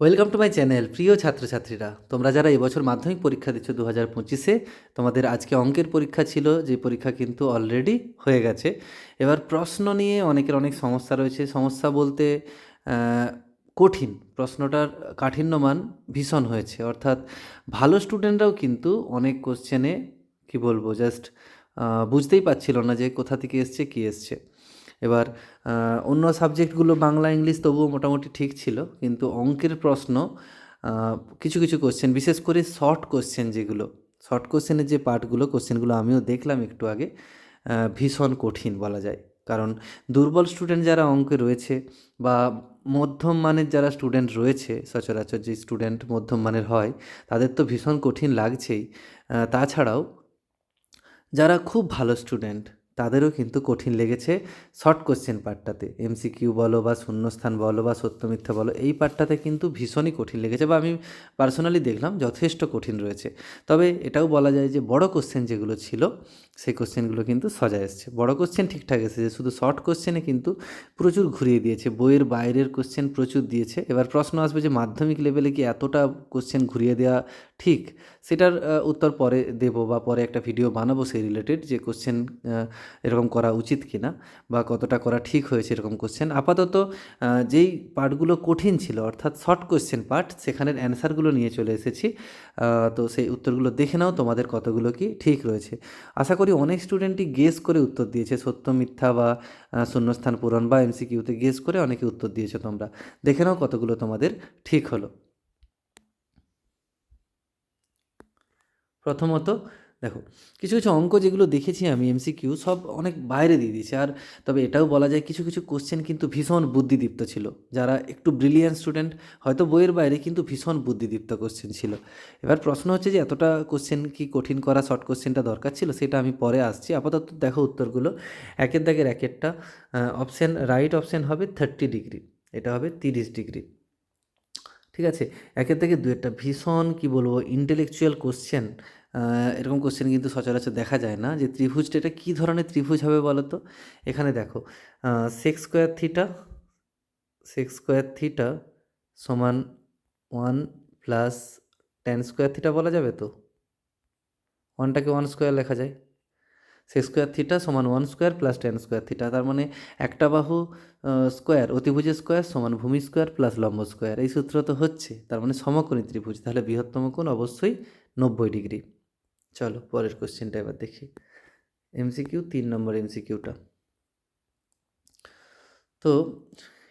Welcome to my channel প্রিয় ছাত্রছাত্রীরা। তোমরা যারা এবছর মাধ্যমিক পরীক্ষা দিচ্ছ দু হাজার পঁচিশে, তোমাদের আজকে অঙ্কের পরীক্ষা ছিল, যে পরীক্ষা কিন্তু অলরেডি হয়ে গেছে। এবার প্রশ্ন নিয়ে অনেকের অনেক সমস্যা রয়েছে। সমস্যা বলতে কঠিন। প্রশ্নটার কাঠিন্যমান ভীষণ হয়েছে। অর্থাৎ ভালো স্টুডেন্টরাও কিন্তু অনেক কোশ্চেনে কি বলব জাস্ট বুঝতেই পারছিল না যে কোথা থেকে এসছে, কী এসছে। এবার অন্য সাবজেক্টগুলো বাংলা, ইংলিশ তবুও মোটামুটি ঠিক ছিল, কিন্তু অঙ্কের প্রশ্ন কিছু কিছু কোশ্চেন বিশেষ করে শর্ট কোশ্চেন যেগুলো শর্ট কোশ্চেনের যে পার্টগুলো কোশ্চেনগুলো আমিও দেখলাম একটু আগে ভীষণ কঠিন বলা যায়। কারণ দুর্বল স্টুডেন্ট যারা অঙ্কে রয়েছে বা মধ্যম মানের যারা স্টুডেন্ট রয়েছে, সচরাচর যে স্টুডেন্ট মধ্যম মানের হয়, তাদের তো ভীষণ কঠিন লাগছেই। তাছাড়াও, যারা খুব ভালো স্টুডেন্ট তাদেরও কিন্তু কঠিন লেগেছে। শর্ট কোশ্চেন পার্টটাতে এমসিকিউ বলো বা শূন্যস্থান বলো বা সত্য মিথ্যা বলো, এই পার্টটাতে কিন্তু ভীষণই কঠিন লেগেছে বা আমি পার্সোনালি দেখলাম যথেষ্ট কঠিন রয়েছে। তবে এটাও বলা যায় যে বড় কোশ্চেন যেগুলো ছিল, সেই কোশ্চেনগুলো কিন্তু সজা এসছে। বড় কোশ্চেন ঠিকঠাক এসেছে, শুধু শর্ট কোশ্চেনে কিন্তু প্রচুর ঘুরিয়ে দিয়েছে। বইয়ের বাইরের কোশ্চেন প্রচুর দিয়েছে। এবার প্রশ্ন আসবে যে মাধ্যমিক লেভেলে কি এতটা কোশ্চেন ঘুরিয়ে দেওয়া ঠিক? সেটার উত্তর পরে দেব বা পরে একটা ভিডিও বানাবো সেই রিলেটেড যে কোশ্চেন এরকম করা উচিত কি না বা কতটা করা ঠিক হয়েছে এরকম কোশ্চেন আপাতত যেই পার্টগুলো কঠিন ছিল, অর্থাৎ শর্ট কোশ্চেন পার্ট সেখানের অ্যান্সারগুলো নিয়ে চলে এসেছি। তো সেই উত্তরগুলো দেখে নাও, তোমাদের কতগুলো কি ঠিক রয়েছে। আশা করি অনেক স্টুডেন্টই গেস করে উত্তর দিয়েছে, সত্য, মিথ্যা বা শূন্যস্থান পূরণ বা এমসিকিউতে গেস করে অনেকে উত্তর দিয়েছে তোমরা। দেখে নাও কতগুলো তোমাদের ঠিক হলো। প্রথমত দেখো, কিছু কিছু অঙ্ক যেগুলো দেখেছি আমি এমসিকিউ সব অনেক বাইরে দিয়ে দিয়েছে। আর তবে এটাও বলা যায় কিছু কিছু কোশ্চেন কিন্তু ভীষণ বুদ্ধিদীপ্ত ছিল। যারা একটু ব্রিলিয়ান্ট স্টুডেন্ট হয়তো বইয়ের বাইরে কিন্তু ভীষণ বুদ্ধিদীপ্ত কোশ্চেন ছিল। এবার প্রশ্ন হচ্ছে যে, এতটা কোশ্চেন কি কঠিন করা শর্ট কোশ্চেনটা দরকার ছিল? সেটা আমি পরে আসছি। আপাতত দেখো উত্তরগুলো। একের দাগের একেরটা অপশান রাইট অপশান হবে থার্টি ডিগ্রি এটা হবে তিরিশ ডিগ্রি ঠিক আছে? একের থেকে দু একটা ভীষণ, কি বলব ইন্টেলেকচুয়াল কোশ্চেন এরকম কোশ্চেন কিন্তু সচরাচর দেখা যায় না। যে ত্রিভুজটা এটা কী ধরনের ত্রিভুজ হবে বলো তো এখানে দেখো sec square theta sec square theta সমান one plus tan square theta বলা যাবে তো? ওয়ানটাকে ওয়ান স্কোয়ার লেখা যায়। সেক্স স্কোয়ার থিটা সমান one square plus tan square theta তার মানে একটা বাহু স্কোয়ার অতিভুজের স্কোয়ার সমান ভূমি স্কোয়ার প্লাস লম্ব স্কোয়ার এই সূত্র তো হচ্ছে, তার মানে সমকোণী ত্রিভুজ, তাহলে বৃহত্তম কোণ অবশ্যই নব্বই ডিগ্রি। চলো পরের কোশ্চেনটা এবার দেখি। এমসিকিউ তিন নম্বর এমসিকিউটা তো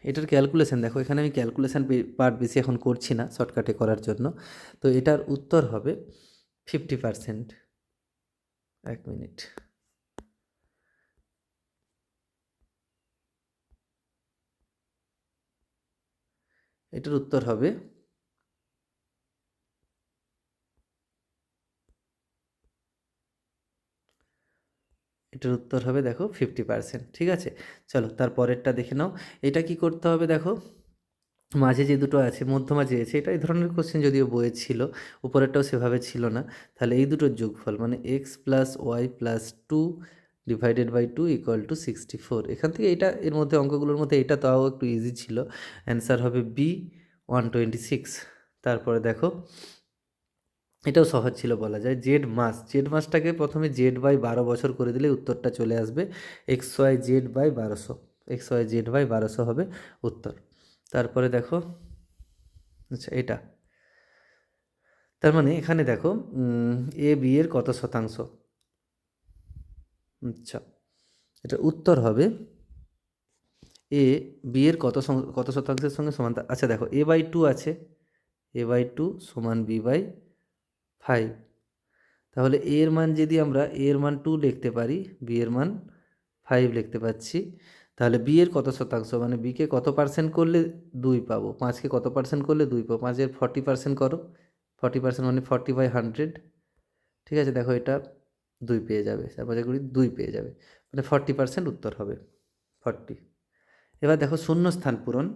এটার ক্যালকুলেশান দেখো এখানে আমি ক্যালকুলেশন পার্ট বেশি এখন করছি না শর্টকাটে করার জন্য। তো এটার উত্তর হবে ফিফটি পারসেন্ট এক মিনিট এটার উত্তর হবে এটার উত্তর হবে দেখো ফিফটি পার্সেন্ট ঠিক আছে? চলো তারপরেরটা দেখে নাও। এটা কি করতে হবে দেখো? মাঝে যে দুটো আছে মধ্যমা যে আছে, এটা এই ধরনের কোশ্চেন যদিও বইয়ে ছিল, উপরেরটাও সেভাবে ছিল না, তাহলে এই দুটোর যোগফল মানে x plus y plus two divided by two equal to sixty four এখান থেকে এটা, এর মধ্যে, অঙ্কগুলোর মধ্যে এটা তাও একটু ইজি ছিল। অ্যান্সার হবে বি ওয়ান টোয়েন্টি সিক্স তারপরে দেখো, এটাও সহজ ছিল বলা যায়। জেড মাস জেড মাসটাকে প্রথমে জেড বাই বারো বছর করে দিলে উত্তরটা চলে আসবে। এক্স ওয়াই জেড বাই বারোশো। এক্স ওয়াই জেড বাই বারোশো হবে উত্তর। তারপরে দেখো আচ্ছা এটা। তার মানে এখানে দেখো এ বি এর কত শতাংশ? আচ্ছা এটা উত্তর হবে এ, বি এর কত কত শতাংশের সঙ্গে সমান আচ্ছা দেখো, এ বাই টু আছে, এ বাই টু সমান বি বাই ফাইভ। তাহলে এ এর মান যদি আমরা এ এর মান টু লিখতে পারি, বি এর মান ফাইভ লিখতে পাচ্ছি তাহলে বি এর কত শতাংশ? মানে বিকে কত পার্সেন্ট করলে দুই পাবো? পাঁচকে কত পার্সেন্ট করলে দুই পাবো? পাঁচের ফর্টি পার্সেন্ট করো ফর্টি পার্সেন্ট মানে ফর্টি বাই হান্ড্রেড ঠিক আছে, দেখো এটা দুই পেয়ে যাবে। চার পাঁচে কুড়ি দুই পেয়ে যাবে মানে ফর্টি পার্সেন্ট উত্তর হবে। ফর্টি এবার দেখো শূন্য স্থান পূরণ।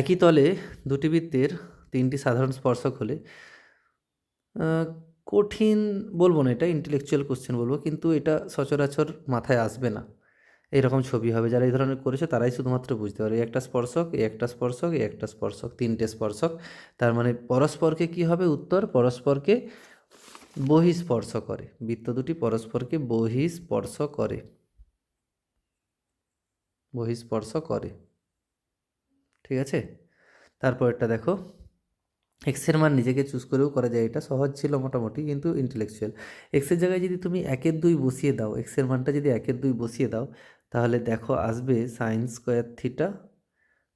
একই তলে দুটি বৃত্তের তিনটি সাধারণ স্পর্শক হলে কঠিন বলব না এটা ইন্টেলেকচুয়াল কোশ্চেন বলব, কিন্তু এটা সচরাচর মাথায় আসবে না। এইরকম ছবি হবে, যারা এই ধরনের করেছে তারাই শুধুমাত্র বুঝতে পারে একটা স্পর্শক একটা স্পর্শক, এই একটা স্পর্শক, তিনটে স্পর্শক। তার মানে পরস্পরকে কি হবে উত্তর? পরস্পরকে বহিঃস্পর্শ করে। বৃত্ত দুটি পরস্পরকে বহিঃস্পর্শ করে। বহিঃস্পর্শ করে। ঠিক আছে? তারপরটা দেখো। এক্সের মান নিজেকে চুজ করেও করা যায়। এটা সহজ ছিল মোটামুটি, কিন্তু ইন্টেলেকচুয়াল এক্সের জায়গায় যদি তুমি একের দুই বসিয়ে দাও এক্সের মানটা যদি একের দুই বসিয়ে দাও, তাহলে দেখো আসবে সাইন স্কোয়ার থিটা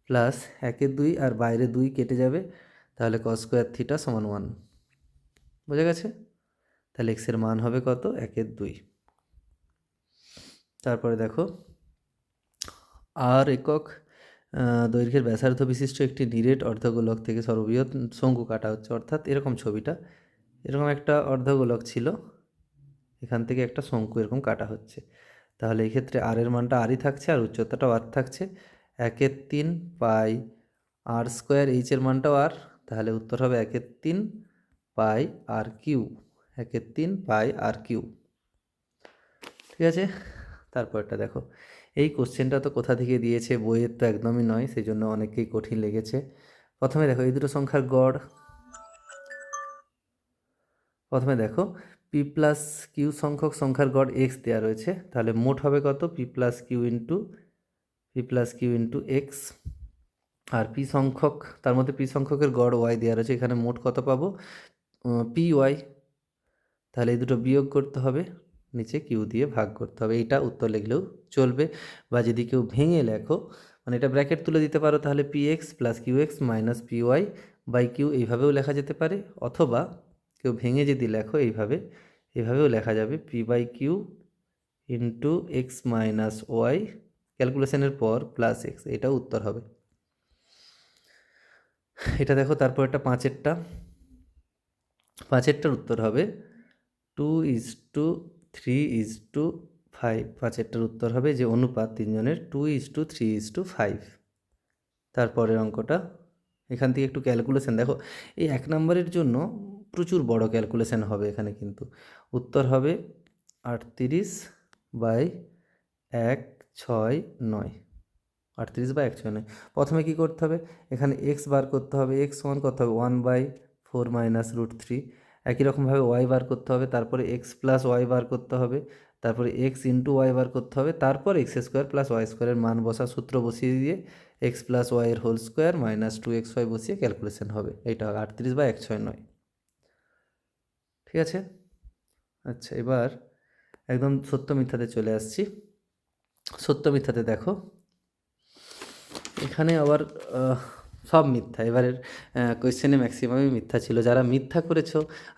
প্লাস একের দুই আর বাইরে দুই কেটে যাবে, তাহলে কস স্কোয়ার থিটা সমান ওয়ান বোঝা গেছে? তাহলে এক্সের মান হবে কত? একের দুই। তারপরে দেখো আর একক দৈর্ঘ্যের ব্যাসার্ধ বিশিষ্ট একটি নিরেট অর্ধগোলক থেকে সর্ববৃহৎ শঙ্কু কাটা হচ্ছে। অর্থাৎ এরকম ছবিটা। এরকম একটা অর্ধগোলক ছিল। এখান থেকে একটা শঙ্কু এরকম কাটা হচ্ছে। তাহলে এই ক্ষেত্রে আর এর মানটা আরই থাকছে আর উচ্চতাটাও আর থাকছে। একের তিন পাই আর স্কোয়ার এইচের মানটাও আর তাহলে উত্তর হবে একের তিন পাই আর কিউ একের তিন পাই আর কিউ। ঠিক আছে? তারপরটা দেখো। এই কোশ্চেনটা তো কোথা থেকে দিয়েছে বইয়ের তো একদমই নয় সেই জন্য অনেকেই কঠিন লেগেছে। প্রথমে দেখো, এই দুটো সংখ্যার গড়। প্রথমে দেখো, পি প্লাস কিউ সংখ্যক সংখ্যার গড় এক্স দেওয়া রয়েছে। তাহলে মোট হবে কত? P plus q into, p plus q into x. আর পি সংখ্যক, তার মধ্যে পি সংখ্যকের গড় ওয়াই দেওয়া রয়েছে। এখানে মোট কত পাবো? P y. তাহলে এই দুটো বিয়োগ করতে হবে, নিচে কিউ দিয়ে ভাগ করতে হবে। এইটা উত্তর লিখলেও চলবে বা যদি কেউ ভেঙে লেখো মানে এটা ব্র্যাকেট তুলে দিতে পারো তাহলে p x plus q x minus p y by q এইভাবেও লেখা যেতে পারে, অথবা কেউ ভেঙে যদি লেখো এইভাবে এভাবেও লেখা যাবে p by q into x minus y ক্যালকুলেশনের পর প্লাস এক্স এটাও উত্তর হবে। এটা দেখো তারপর একটা পাঁচেরটা, পাঁচেরটার উত্তর হবে two is to, three is to, five. পাঁচেরটার উত্তর হবে যে অনুপাত তিনজনের two is to, three is to, five. তারপরের অঙ্কটা, এখান থেকে একটু ক্যালকুলেশন। দেখো, এই এক নম্বরের জন্য প্রচুর বড় ক্যালকুলেশন হবে এখানে কিন্তু। উত্তর হবে আটত্রিশ বাই এক ছয় নয়। আটত্রিশ বাই এক ছয় নয়। প্রথমে কী করতে হবে? এখানে এক্স বার করতে হবে। এক্স সমান করতে হবে। One by four minus root three একই রকমভাবে ওয়াই বার করতে হবে, তারপরে এক্স প্লাস ওয়াই বার করতে হবে, তারপরে এক্স ইন্টু ওয়াই বার করতে হবে, তারপর এক্স স্কোয়ার প্লাস ওয়াই স্কোয়ারের মান বসা সূত্র বসিয়ে দিয়ে এক্স প্লাস ওয়াইয়ের whole square minus two x y বসিয়ে ক্যালকুলেশন হবে। হবে আটত্রিশ বা এক ছয় নয়। ঠিক আছে? আচ্ছা এবার একদম সত্য মিথ্যাতে চলে আসছি। সত্য মিথ্যাতে দেখো। এখানে আবার সব মিথ্যা। এবারের কোয়েশ্চেনে ম্যাক্সিমামই মিথ্যা ছিল। যারা মিথ্যা করেছ,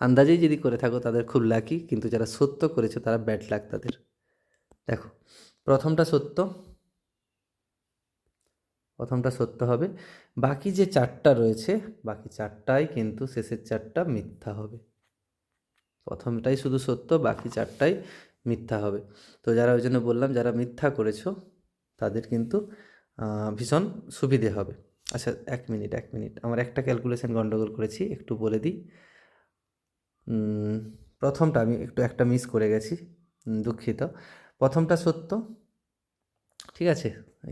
আন্দাজেই যদি করে থাকো, তাদের খুব লাকি কিন্তু যারা সত্য করেছ, তারা ব্যাড লাক তাদের। দেখো, প্রথমটা সত্য। প্রথমটা সত্য হবে, বাকি যে চারটা রয়েছে, বাকি চারটাই কিন্তু শেষের চারটা মিথ্যা হবে। প্রথমটাই শুধু সত্য, বাকি চারটাই মিথ্যা হবে। তো যারা ওই জন্য বললাম, যারা মিথ্যা করেছ, তাদের কিন্তু ভীষণ সুবিধে হবে। আচ্ছা এক মিনিট এক মিনিট। আমার একটা ক্যালকুলেশন গন্ডগোল করেছি, একটু বলে দিই। প্রথমটা আমি একটু একটা মিস করে গেছি দুঃখিত। প্রথমটা সত্য, ঠিক আছে?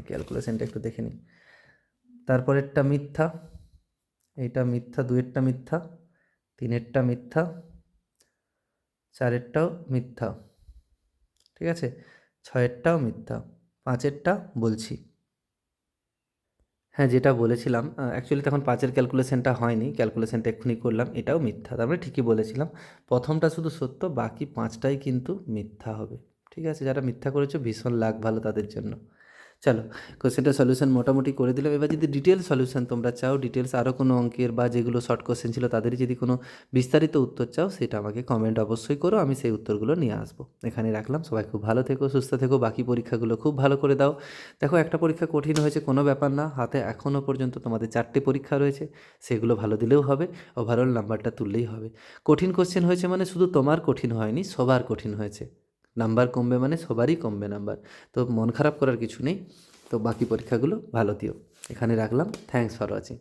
ক্যালকুলেশনটা একটু দেখে নিই। তারপরেরটা মিথ্যা, এইটা মিথ্যা দুয়েরটা মিথ্যা, তিনেরটা মিথ্যা, চারেরটাও মিথ্যা, ঠিক আছে? ছয়েরটাও মিথ্যা, পাঁচেরটা বলছি। হ্যাঁ যেটা বলেছিলাম অ্যাকচুয়ালি তখন পাঁচের ক্যালকুলেশনটা হয়নি ক্যালকুলেশনটা এক্ষুনি করলাম, এটাও মিথ্যা তার মানে ঠিকই বলেছিলাম। প্রথমটা শুধু সত্য, বাকি পাঁচটাই কিন্তু মিথ্যা হবে, ঠিক আছে? যারা মিথ্যা করেছ, ভীষণ লাগ ভালো তাদের জন্য। চলো কোশ্চেনটা সলিউশন মোটামুটি করে দিলাম। এবার যদি ডিটেল সলিউশন তোমরা চাও ডিটেলস আরও কোনো অঙ্কের বা যেগুলো শর্ট কোশ্চেন ছিল, তাদেরই যদি কোনো বিস্তারিত উত্তর চাও, সেটা আমাকে কমেন্ট অবশ্যই করো, আমি সেই উত্তরগুলো নিয়ে আসব। এখানে রাখলাম, সবাই খুব ভালো থেকো, সুস্থ থেকো, বাকি পরীক্ষাগুলো খুব ভালো করে দাও। দেখো, একটা পরীক্ষা কঠিন হয়েছে, কোনো ব্যাপার না, হাতে এখনও পর্যন্ত তোমাদের চারটে পরীক্ষা রয়েছে, সেগুলো ভালো দিলেও হবে ওভারঅল নাম্বারটা তুললেই হবে। কঠিন কোশ্চেন হয়েছে মানে শুধু তোমার কঠিন হয়নি, সবার কঠিন হয়েছে। নাম্বার কমবে মানে সবারই কমবে নাম্বার। তো মন খারাপ করার কিছু নেই। তো বাকি পরীক্ষাগুলো ভালো দিও। এখানে রাখলাম। Thanks for watching